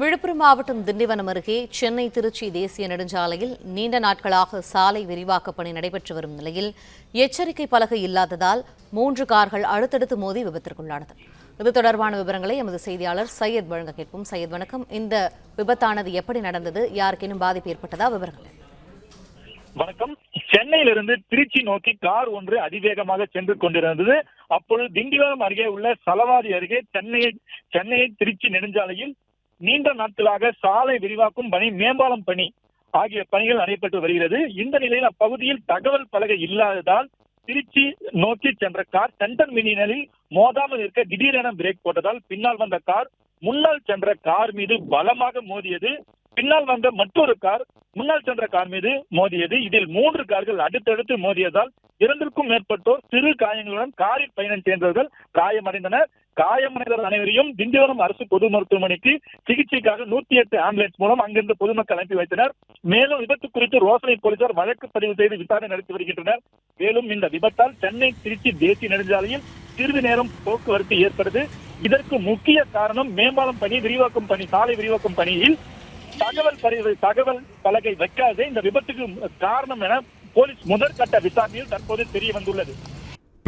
விழுப்புரம் மாவட்டம் திண்டிவனம் அருகே சென்னை திருச்சி தேசிய நெடுஞ்சாலையில் நீண்ட நாட்களாக சாலை விரிவாக்கப் பணி நடைபெற்று வரும் நிலையில் எச்சரிக்கை பலகை இல்லாததால் மூன்று கார்கள் அடுத்தடுத்து மோதி விபத்திற்குள்ளானது. இது தொடர்பான விவரங்களை எமது செய்தியாளர் சையத் வழங்க கேட்போம். சையத் வணக்கம். இந்த விபத்தானது எப்படி நடந்தது? யாருக்கேனும் பாதிப்பு ஏற்பட்டதா? விவரங்கள். வணக்கம். சென்னையிலிருந்து திருச்சி நோக்கி கார் ஒன்று அதிவேகமாக சென்று கொண்டிருந்தது. அப்பொழுது திண்டிவனம் அருகே உள்ள சலவாதி அருகே சென்னையை சென்னையை திருச்சி நெடுஞ்சாலையில் நீண்ட நாட்களாக சாலை விரிவாக்கும் பணி மேம்பாலம் பணி ஆகிய பணிகள் நடைபெற்று வருகிறது. இந்த நிலையில் அப்பகுதியில் தகவல் பலகை இல்லாததால் திருச்சி நோக்கி சென்ற கார் சென்டர் மினியனில் மோதாமல் இருக்க திடீரென பிரேக் போட்டதால் பின்னால் வந்த கார் முன்னால் சென்ற கார் மீது பலமாக மோதியது. பின்னால் வந்த மற்றொரு கார் முன்னால் சென்ற கார் மீது மோதியது. இதில் மூன்று கார்கள் அடுத்தடுத்து மோதியதால் இரண்டிற்கும் மேற்பட்டோர் சிறு காயங்களுடன் காரில் பயணம் செய்தவர்கள் காயமடைந்தனர். காயமடைந்தவர் அனைவரையும் திண்டிவனம் அரசு பொது மருத்துவமனைக்கு சிகிச்சைக்காக நூத்தி எட்டு ஆம்புலன்ஸ் மூலம் அங்கிருந்து பொதுமக்கள் அனுப்பி வைத்தனர். மேலும் விபத்து குறித்து ரோசனை போலீசார் வழக்கு பதிவு செய்து விசாரணை நடத்தி வருகின்றனர். மேலும் இந்த விபத்தால் சென்னை திருச்சி தேசிய நெடுஞ்சாலையில் சிறிது நேரம் போக்குவரத்து ஏற்படுது இதற்கு முக்கிய காரணம் மேம்பாலம் பணி விரிவாக்கும் பணி சாலை விரிவாக்கும் பணியில் தகவல் பதிவு தகவல் பலகை வைக்காதே இந்த விபத்துக்கு காரணம் என போலீஸ் முதற்கட்ட விசாரணையில் தற்போது தெரிய வந்துள்ளது.